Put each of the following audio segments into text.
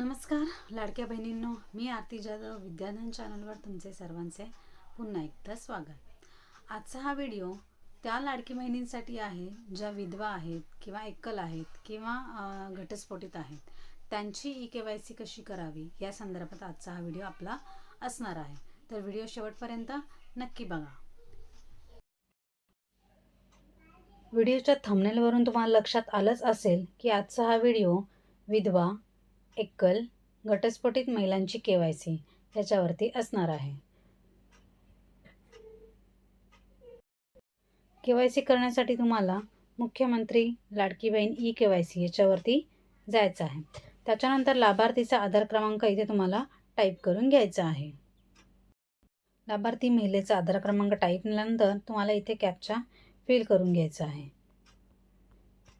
नमस्कार लाडक्या बहिणींनो मी आरती जाधव विद्याधन चॅनलवर तुमचे सर्वांचे पुन्हा एकदा स्वागत. आजचा हा व्हिडिओ त्या लाडकी बहिणींसाठी आहे ज्या विधवा आहेत किंवा एकल आहेत किंवा घटस्फोटीत घटस्फोटित आहेत त्यांची ई के वाय सी कशी करावी या संदर्भात आजचा हा व्हिडिओ आपला असणार आहे. तर व्हिडिओ शेवटपर्यंत नक्की बघा. व्हिडिओच्या थंबनेलवरून तुम्हाला लक्षात आलंच असेल की आजचा हा व्हिडिओ विधवा एक्कल घटस्फोटित महिलांची के वाय सी याच्यावरती असणार आहे. के वाय सी करण्यासाठी तुम्हाला मुख्यमंत्री लाडकी बहीण ई के वाय सी याच्यावरती जायचं आहे. त्याच्यानंतर लाभार्थीचा आधार क्रमांक इथे तुम्हाला टाईप करून घ्यायचा आहे. लाभार्थी महिलेचा आधार क्रमांक टाईप केल्यानंतर तुम्हाला इथे कॅपचा फिल करून घ्यायचा आहे.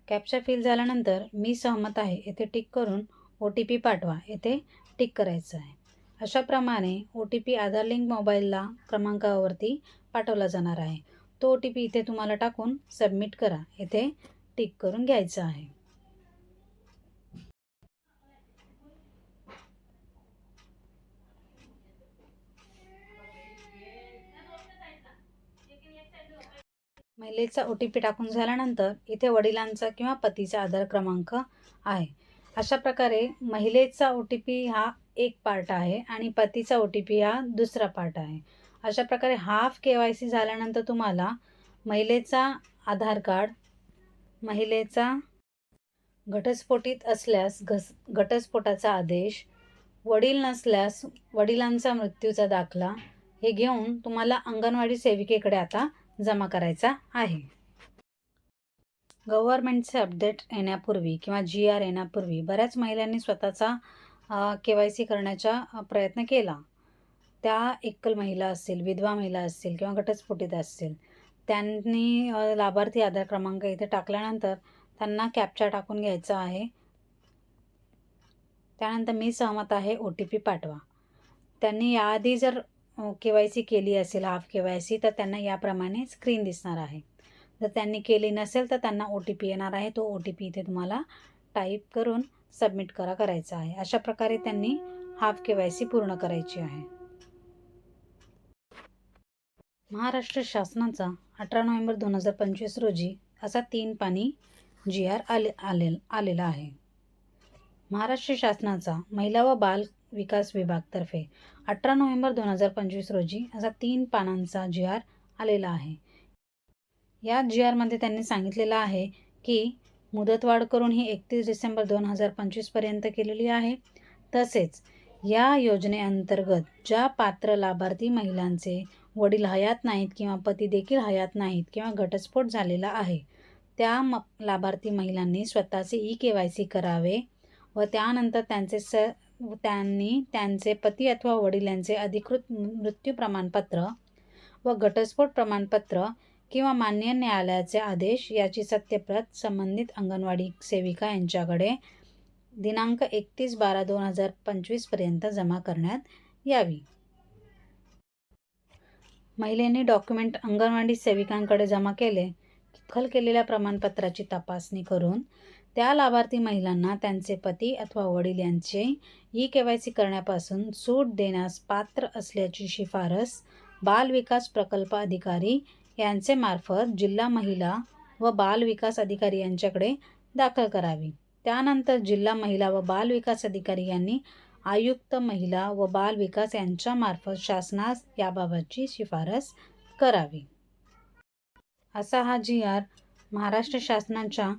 कॅपचा फिल झाल्यानंतर मी सहमत आहे येथे टिक करून ओ टी पी पाठवा येथे टिक करायचं आहे. अशाप्रमाणे O T P Aadhaar link मोबाईलला क्रमांकावरती पाठवला जाणार आहे. तो ओ टी पी इथे तुम्हाला टाकून सबमिट करा येथे टिक करून घ्यायचं आहे. महिलेचा ओ टी पी टाकून झाल्यानंतर इथे वडिलांचा किंवा पतीचा आधार क्रमांक आहे. अशा प्रकारे महिलेचा ओ टी पी हा एक पार्ट आहे आणि पतीचा ओ टी पी हा दुसरा पार्ट आहे. अशा प्रकारे हाफ के वाय सी झाल्यानंतर तुम्हाला महिलेचा आधार कार्ड महिलेचा घटस्फोटीत असल्यास घस घटस्फोटाचा आदेश वडील नसल्यास वडिलांचा मृत्यूचा दाखला हे घेऊन तुम्हाला अंगणवाडी सेविकेकडे आता जमा करायचा आहे. गव्हर्मेंटचे अपडेट येण्यापूर्वी किंवा जी आर येण्यापूर्वी बऱ्याच महिलांनी स्वतःचा के वाय सी करण्याचा प्रयत्न केला. त्या एकल महिला असतील विधवा महिला असतील किंवा घटस्फोटित असतील त्यांनी लाभार्थी आधार क्रमांक इथे टाकल्यानंतर त्यांना कॅप्चा टाकून घ्यायचा आहे. त्यानंतर मी सहमत आहे ओ टी पी पाठवा. त्यांनी याआधी जर के वाय सी केली असेल हाफ के वाय सी तर त्यांना याप्रमाणे स्क्रीन दिसणार आहे. जर त्यांनी केली नसेल तर त्यांना ओ टी पी येणार आहे. तो ओ टी पी इथे तुम्हाला टाईप करून सबमिट करा करायचा आहे. अशा प्रकारे त्यांनी हाफ के वाय सी पूर्ण करायची आहे. महाराष्ट्र शासनाचा अठरा नोव्हेंबर दोन हजार पंचवीस रोजी असा तीन पाणी जी आर आले आले आलेला आहे. महाराष्ट्र शासनाचा महिला व बाल विकास विभागतर्फे अठरा नोव्हेंबर दोन हजार पंचवीस रोजी असा तीन पानांचा जी आर आलेला आहे. या जी आरमध्ये त्यांनी सांगितलेलं आहे की मुदतवाढ करून ही एकतीस डिसेंबर दोन हजार पंचवीसपर्यंत केलेली आहे. तसेच या योजनेअंतर्गत ज्या पात्र लाभार्थी महिलांचे वडील हयात नाहीत किंवा पती देखील हयात नाहीत किंवा घटस्फोट झालेला आहे त्या म लाभार्थी महिलांनी स्वतःचे ई के वाय सी करावे व त्यानंतर त्यांचे स त्यांनी त्यांचे पती अथवा वडिलांचे अधिकृत मृत्यू प्रमाणपत्र व घटस्फोट प्रमाणपत्र किंवा मान्य न्यायालयाचे आदेश याची सत्यप्रत संबंधित अंगणवाडी सेविका यांच्याकडे दिनांक एकतीस बारा दोन हजार पंचवीसपर्यंत जमा करण्यात यावी. महिलेने डॉक्युमेंट अंगणवाडी सेविकांकडे जमा केले दाखल केलेल्या प्रमाणपत्राची तपासणी करून त्या लाभार्थी महिलांना त्यांचे पती अथवा वडील यांचे ई के वाय सी करण्यापासून सूट देण्यास पात्र असल्याची शिफारस बाल विकास प्रकल्प अधिकारी यांचे मार्फत जिल्हा महिला व बाल विकास अधिकारी यांच्याकडे दाखल करावी. त्यानंतर जिल्हा महिला व बाल विकास अधिकारी यांनी आयुक्त महिला व बाल विकास यांच्यामार्फत शासनास याबाबतची शिफारस करावी. असा हा जी आर महाराष्ट्र शासनाच्या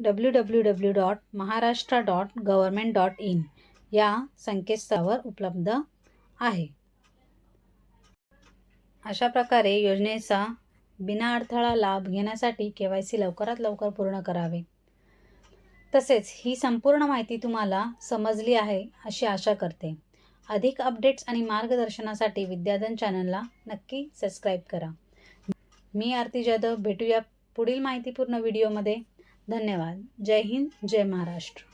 W W W dot Maharashtra dot government dot in या संकेतस्थळावर उपलब्ध आहे. अशा प्रकारे योजनेचा बिना अडथळा लाभ घेण्यासाठी के वाय सी लवकरात लवकर पूर्ण करावे. तसेच ही संपूर्ण माहिती तुम्हाला समजली आहे अशी आशा करते. अधिक अपडेट्स आणि मार्गदर्शनासाठी विद्याधन चॅनलला नक्की सबस्क्राईब करा. मी आरती जाधव भेटूया पुढील माहितीपूर्ण व्हिडिओमध्ये. धन्यवाद. जय हिंद. जय महाराष्ट्र.